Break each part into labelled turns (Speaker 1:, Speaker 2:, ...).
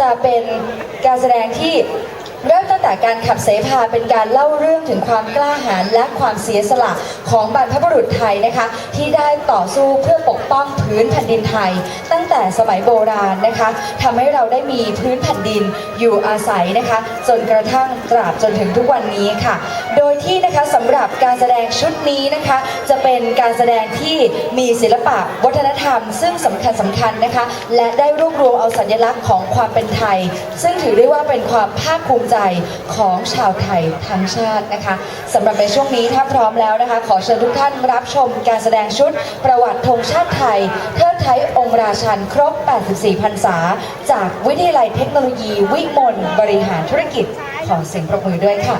Speaker 1: จะเป็นการแสดงที่เริ่มตั้งแต่การขับเสพาเป็นการเล่าเรื่องถึงความกล้าหาญและความเสียสละของบรรพบุรุษไทยนะคะ ที่ได้ต่อสู้เพื่อปกป้องพื้นแผ่นดินไทย แต่สมัยโบราณนะคะทำให้เราได้มีพื้นแผ่นดินอยู่อาศัยนะคะ จนกระทั่งตราบจนถึงทุกวันนี้ค่ะ โดยที่นะคะสำหรับการแสดงชุดนี้นะคะ จะเป็นการแสดงที่มีศิลปะวัฒนธรรม ซึ่งสำคัญสำคัญนะคะ และได้รวบรวมเอาสัญลักษณ์ของความเป็นไทย ซึ่งถือได้ว่าเป็นความภาคภูมิใจของชาวไทยทั้งชาตินะคะสำหรับในช่วงนี้ถ้าพร้อมแล้วนะคะ ขอเชิญทุกท่านรับชมการแสดงชุดประวัติธงชาติไทยเทิดไทยองค์ราชันครบ 84 พรรษา จากวิทยาลัยเทคโนโลยี วิมลบริหารธุรกิจ ขอเสียงปรบมือด้วยค่ะ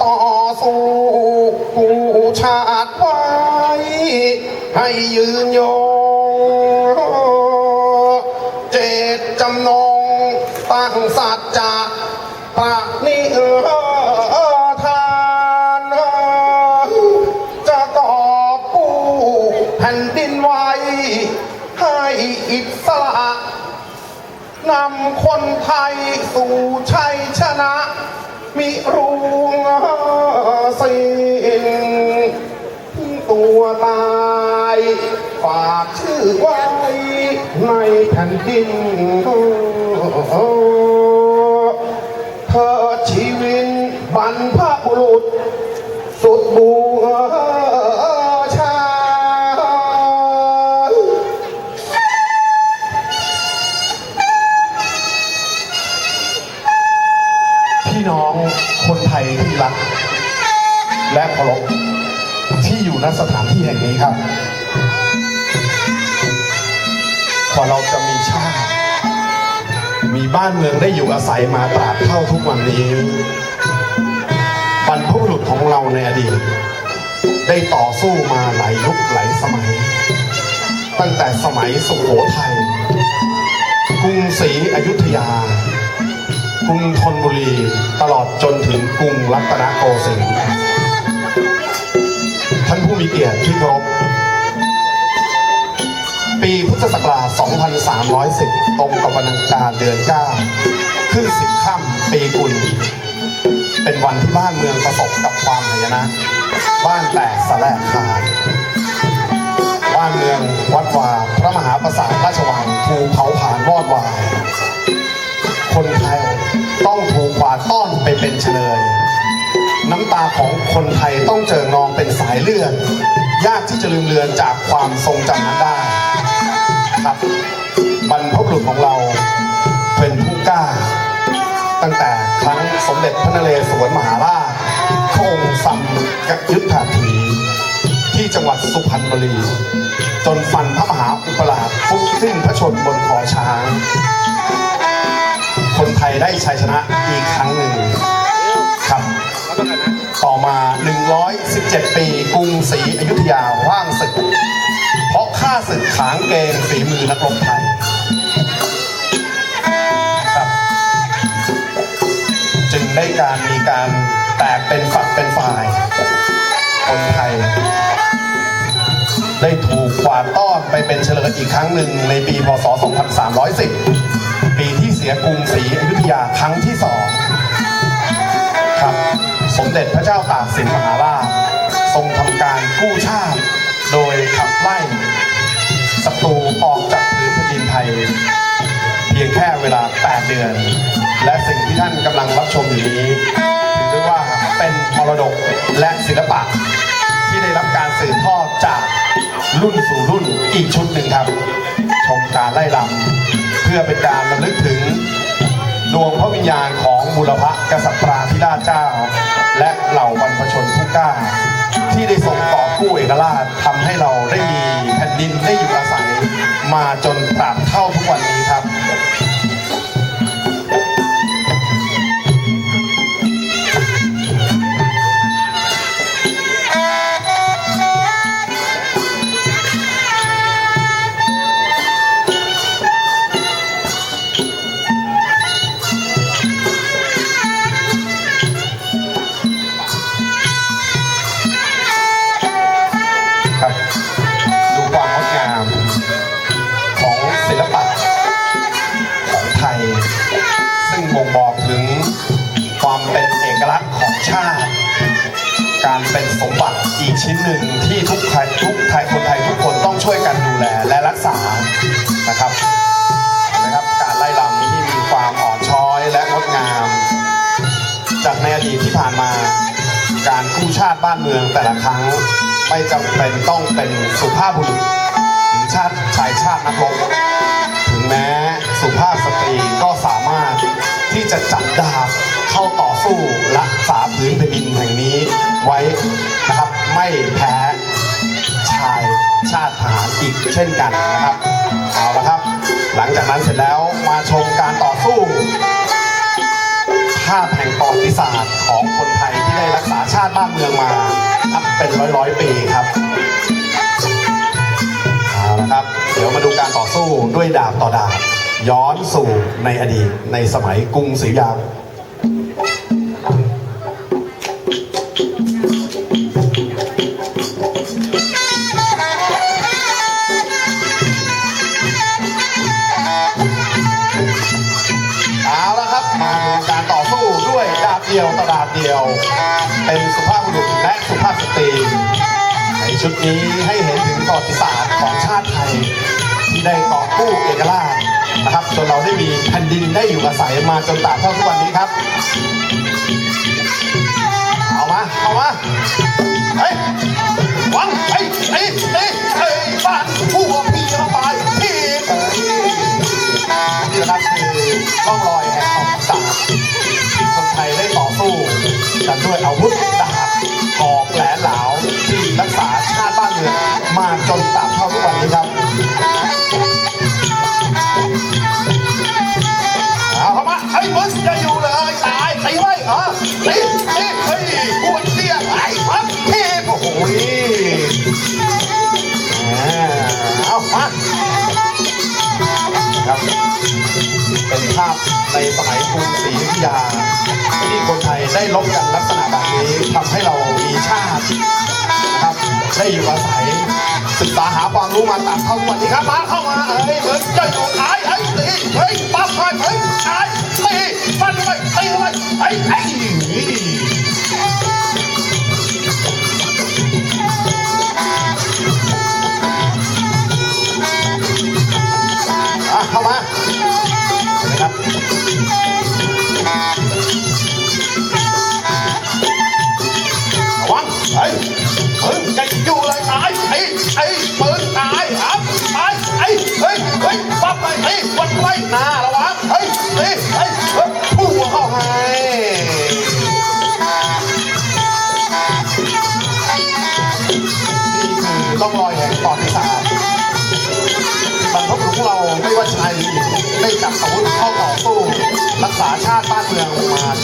Speaker 2: ต่อสู้ผู้ชาติไว้ ให้ยืนยงเจตจำนงตั้งสัจจะประนิทานจะกอบกู้แผ่นดินไว้ ให้อิสระนำคนไทยสู่ชัยชนะ มิรุงสิ้นตัวตายฝากชื่อไว้ในแผ่นดิน ว่า
Speaker 3: เราจะมีชาติ มีบ้านเมืองได้อยู่อาศัยมาตราบเท่าทุกวันนี้บรรพบุรุษของเราในอดีต ได้ต่อสู้มาหลายยุคหลายสมัย ตั้งแต่สมัยสุโขทัยกรุงศรีอยุธยา
Speaker 1: กรุงธนบุรีตลอดจนถึงกรุงรัตนโกสินทร์ท่านผู้มีเกียรติที่เคารพ ปีพุทธศักราช 2310 ตรงกับวันอังคารเดือน 9 ขึ้น 10 ค่ำปีกุล เป็นวันที่บ้านเมืองประสบกับความหายนะ บ้านแตกสลายขาดบ้านเมืองวัดวา พระมหาปราสาทราชวังถูกเผาผลาญวอดวาย คนไทยต้องถูกกวาดต้อนไปเป็นเฉลย น้ำตาของคนไทยต้องเจิ่งนองเป็นสายเลือดยากที่จะลืมเลือนจากความทรงจำนั้นได้ ครับบรรพบุรุษของเราเป็นผู้กล้า ตั้งแต่ครั้งสมเด็จพระนเรศวรมหาราชพระองค์สัมกยุทธาถีที่จังหวัดสุพรรณบุรี จนฟันพระมหาอุปราชฟุกสิ้นพระชนบนคอช้าง คนไทยได้ชัยชนะอีกครั้งหนึ่งครับต่อมา 117 ปี กรุงศรีอยุธยาว่างศึกาะฆ่าศึกขางเกงฝีมือนักรบไทยครับ จึงได้การมีการแตกเป็นฝักเป็นฝ่าย คนไทย ได้ถูกกวาดต้อนไปเป็นเฉลยอีกครั้งหนึ่งในปีพศ 2310 ปีที่เสียกรุงศรีอยุธยาครั้งที่สองครับสมเด็จพระเจ้าตากสินมหาราชทรงทำการกู้ชาติ โดยขับไล่ เพียงแค่เวลา 8 เดือน และสิ่งที่ท่านกำลังรับชมอยู่นี้ถือได้ว่าเป็นมรดกและศิลปะ ที่ได้รับการสืบทอดจากรุ่นสู่รุ่นอีกชุดหนึ่งครับ ชมการไล่ลำเพื่อเป็นการระลึกถึงดวงพระวิญญาณของ บุรพกษัตราธิราชเจ้า และเหล่าบรรพชนผู้กล้า ที่ได้ส่งต่อกู้เอกราชทำให้เราได้มีแผ่นดินได้อยู่อาศัย มาจนตราบเท่าทุกวันนี้ครับ เป็นสมบัติอีกชิ้นหนึ่งที่ทุกไทยทุกไทยคนไทยทุกคนต้องช่วยกันดูแลและรักษานะครับนะครับ การไล่ลำที่มีความอ่อนช้อยและงดงาม จากในอดีตที่ผ่านมา การกู้ชาติบ้านเมืองแต่ละครั้งไม่จำเป็นต้องเป็นสุภาพบุรุษหรือชาติชายชาตินักรบถึงแม้สุภาพสตรีก็สามารถที่จะจับดาบเข้าต่อสู้รักษาพื้นแผ่นดินแห่งนี้ ไว้นะครับ ไม่แพ้ชายชาติทหารอีกเช่นกันนะครับเอาละครับ หลังจากนั้นเสร็จแล้วมาชมการต่อสู้ภาพแห่งประวัติศาสตร์ของคนไทยที่ได้รักษาชาติบ้านเมืองมานับเป็นร้อยร้อยปีครับเอาละครับ เดี๋ยวมาดูการต่อสู้ด้วยดาบต่อดาบย้อนสู่ในอดีตในสมัยกรุงศรีอยุธยา เป็นสุภาพบุรุษและสุภาพสตรีในชุดนี้ให้เห็นถึงประวัติศาสตร์ของชาติไทย ที่ได้ต่อกู้เอกราชนะครับจนเราได้มีแผ่นดินได้อยู่อาศัยมาจนตราบเท่าทุกวันนี้ครับ เอามา เอามา เป็นภาพในสมัยกรุงศรีอยุธยาที่คนไทยได้ลบกันลักษณะแบบนี้ทำให้เรามีชาตินะครับได้อยู่อาศัยศึกษาหาความรู้มาตามเท่าวันนี้ครับมาเข้ามาเอ้ยเหมือนจะอยู่ไอ้ไอ้ยตีเฮ้ยปั๊บไปเฮ้ยไอ้ตีฟันเข้าไปตีไปไอ้ยไอ้อ่ やった!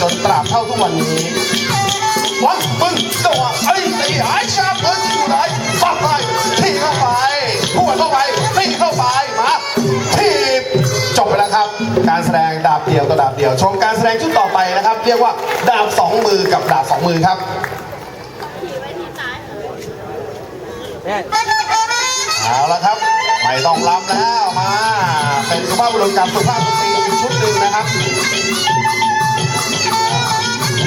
Speaker 1: จนตราบเท่าทุกวันนี้วังมึงตัวไอ้ไอ้หายชาเปิดอยู่ไหนฟังไปที่เข้าไปพูดเข้าไปตีเข้าไปมาทีบจบไปแล้วครับ การแสดงดาบเดียวกับดาบเดียว ชมการแสดงชุดต่อไปนะครับ เรียกว่าดาบสองมือกับดาบสองมือครับเอาละครับไม่ต้องรำแล้วมา เป็นสุภาพบุรุษกับสุภาพสตรีชุดหนึ่งนะครับ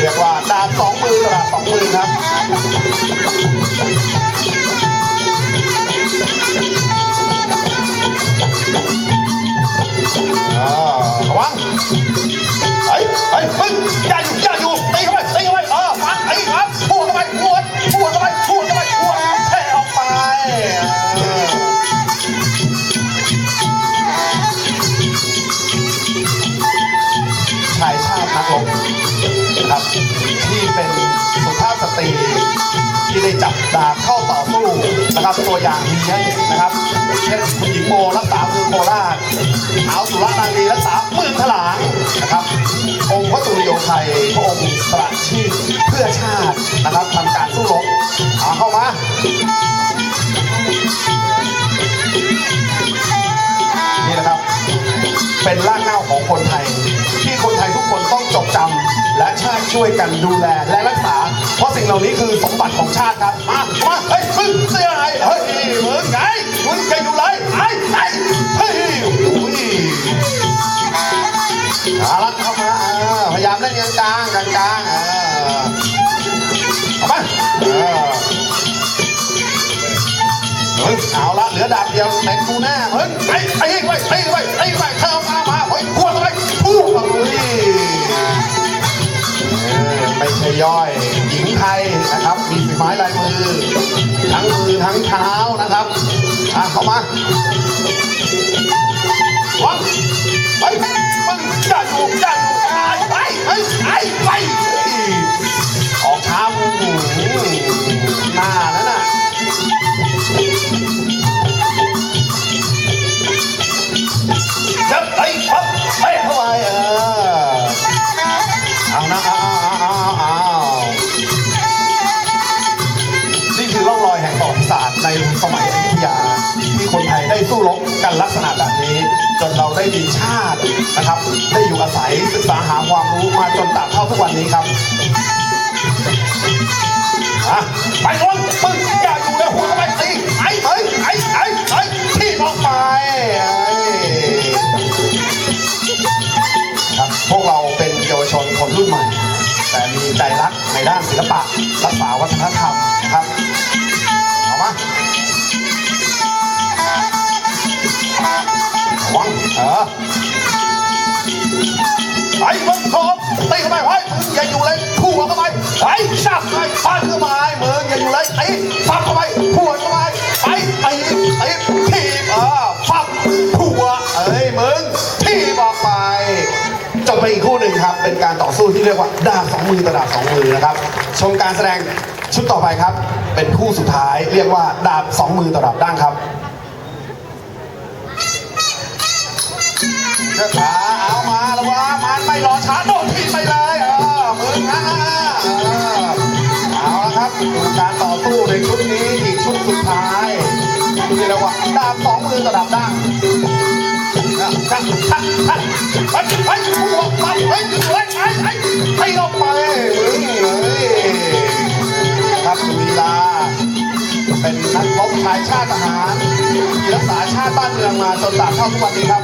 Speaker 1: เรียกว่าดาสองมือตลาดาสองมือครับอ่ จับดาเข้าต่อสู้นะครับตัวอย่างมีให้เห็นนะครับเช่นคุณหญิงโมรักษาเมืองโคราชเท้าวสุรนารีรักษาเมืองถลางนะครับองค์พระสุริโยไทยพระองค์สละชีพเพื่อชาตินะครับทำการสู้รบเอาเข้ามานี่นะครับ เป็นรากเหง้าของคนไทย ที่คนไทยทุกคนต้องจดจำ ช่วยกันดูแลและรักษา เพราะสิ่งเหล่านี้คือสมบัติของชาติครับ มา มา เฮ้ยมึงเสียอะไรเฮ้ยมึงไงมึงจะอยู่ไรไอ้ไอ้เฮ้ยอุ้ยอาละเข้ามาพยายามเล่นกลางกลางกลางเออเอามาเออเอาละเหลือดาบเดียวแม็กกูหน้าเฮ้ยไอ้ไอ้ไว้ไอ้ไว้ไอ้ไว้เธอมามาเฮ้ยพวกอะไรพูดเลย ไม่ใช่ย่อยหญิงไทยนะครับ มีฝีไม้ลายมือทั้งมือทั้งเท้านะครับอะเข้ามาวังไปมึงอย่าอยู่อย่าอยู่ไอ้ไปไอ้ไอ้ไปออกช้ามูหน้านั่นน่ะจับไอ้ปั๊บไป ษณะแบบนี้ จนเราได้มีชาตินะครับ ได้อยู่อาศัยศึกษาหาความรู้มาจนตราบเท่าทุกวันนี้ครับอะไปลงมึงอย่าอยู่ในหัวไมตีไอ้เฮ้ยไอ้ไอ้ไอ้ที่ออกไปครับพวกเราเป็นเยาวชนคนรุ่นใหม่ แต่มีใจรักในด้านศิลปะรักษาวัฒนธรรมนะครับเอามา วังเออไอ้มึงโถมตีเข้าไปไว้มึงอย่าอยู่เลยพูดเข้าไปไอ้ชับไปฟาดเข้าไปมึงอย่าอยู่เลยตีฟับเข้าไปพูดเข้าไปไปตีตีทีบเออฟับผัวเอ้ยมึงทีบออกไปจบไปอีกคู่หนึ่งครับ เป็นการต่อสู้ที่เรียกว่าดาบสองมือต่อดาบสองมือนะครับ ชมการแสดงชุดต่อไปครับ เป็นคู่สุดท้ายเรียกว่าดาบสองมือต่อดาบด้านครับ เจ้าขาเอามาแล้ววะมันไม่รอช้าโดนทีไปเลยเออมือนะเอาละครับการต่อสู้ในชุดนี้อีกชุดสุดท้ายที่เรียกว่าดาบสองมือต่อดาบด้านชักชักชักไปไปผู้ออกมาไปไปไปไปให้ออกไปมึงเลยครับสุวีลาเป็นนักรบชายชาติทหารรักษาชาติบ้านเมืองมาจนตราบเท่าทุกวันนี้ครับ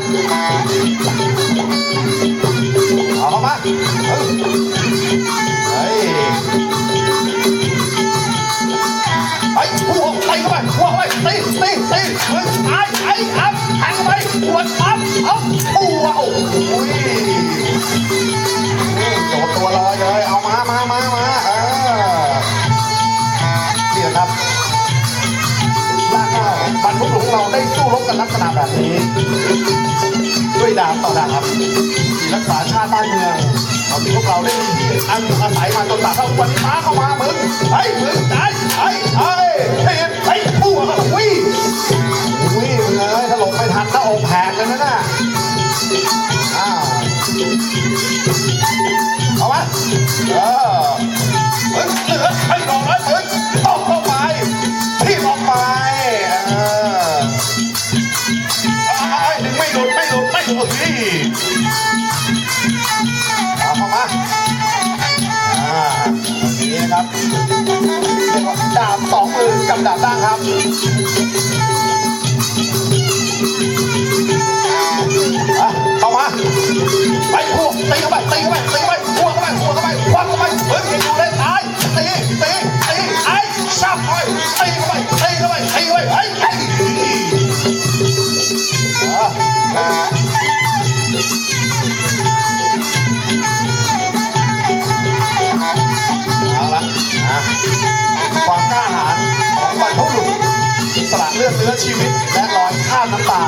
Speaker 1: กันลักษณะแบบนี้ ด้วยดาบต่อดาบที่รักษาชาติบ้านเมืองเราที่พวกเราได้ที่อันอาศัยมาจนตราบเท่าวันนี้ม้าเข้ามามึงไอ้มึงไอ้ไอ้ อะเข้ามาไปพวกตีเข้าไปตีเข้าไปตีเข้าไปพวกเข้าไปพวกเข้าไปวักเข้าไปเฮ้ยอยู่ได้ตายตีตีตีไอ้ชับไปตีเข้าไปตีเข้าไปตีเข้าไปเฮ้ย เลือดเนื้อชีวิต และรอยข้ามน้ำตา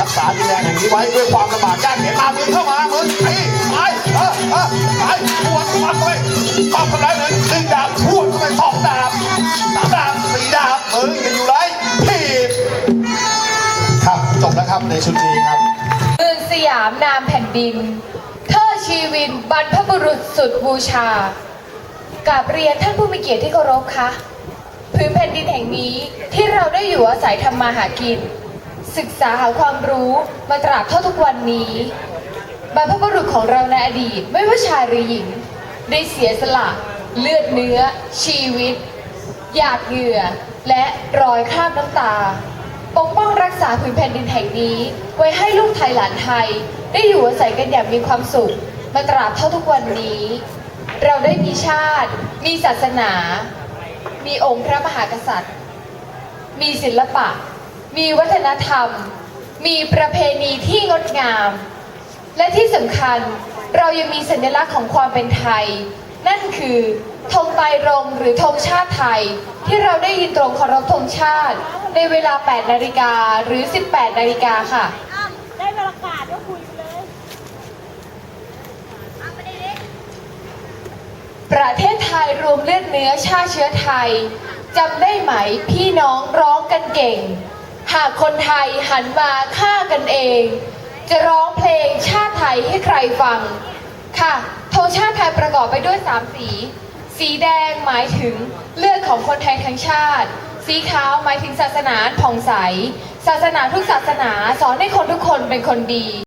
Speaker 1: รักษาดินแดนแห่งนี้ไว้ด้วยความลำบากยากเข็นตามมึงเข้ามามึงไอ้ไอ้เออเออไอ้ปวดปัดไปปัดไปเลยหนึ่งดาบพวดไปสองดาบสามดาบสี่ดาบมึงยังอยู่ไรทีบครับจบแล้วครับในชุดนี้ครับ
Speaker 4: เมืองสยามนามแผ่นดินเทิดชีวินบรรพบุรุษสุดบูชากราบเรียนท่านผู้มีเกียรติที่เคารพคะ พื้นแผ่นดินแห่งนี้ที่เราได้อยู่อาศัยทำมาหากิน ศึกษาหาความรู้มาตราบเท่าทุกวันนี้บรรพบุรุษของเราในอดีตไม่ว่าชายหรือหญิง ได้เสียสละ เลือดเนื้อ ชีวิต หยาดเหงื่อ และรอยคราบน้ำตา ปกป้องรักษาผืนแผ่นดินแห่งนี้ ไว้ให้ลูกไทยหลานไทย ได้อยู่อาศัยกันอย่างมีความสุขมาตราบเท่าทุกวันนี้ เราได้มีชาติ มีศาสนา มีองค์พระมหากษัตริย์ มีศิลปะ มีวัฒนธรรม มีประเพณีที่งดงาม และที่สำคัญเรายังมีสัญลักษณ์ของความเป็นไทย นั่นคือธงไตรรงหรือธงชาติไทย ที่เราได้ยินตรงเคารพธงชาติ ในเวลา 8 นาฬิกาหรือ 18 นาฬิกาค่ะ
Speaker 5: อ้าวได้เวลากาศก็คุยไปเลยเอาไปดิ
Speaker 4: ประเทศไทยรวมเลือดเนื้อชาติเชื้อไทยจำได้ไหมพี่น้องร้องกันเก่ง หากคนไทยหันมาฆ่ากันเอง จะร้องเพลงชาติไทยให้ใครฟัง ค่ะธงชาติไทยประกอบไปด้วยสามสี สีแดงหมายถึงเลือดของคนไทยทั้งชาติ สีขาวหมายถึงศาสนาผ่องใส ศาสนาทุกศาสนาสอนให้คนทุกคนเป็นคนดี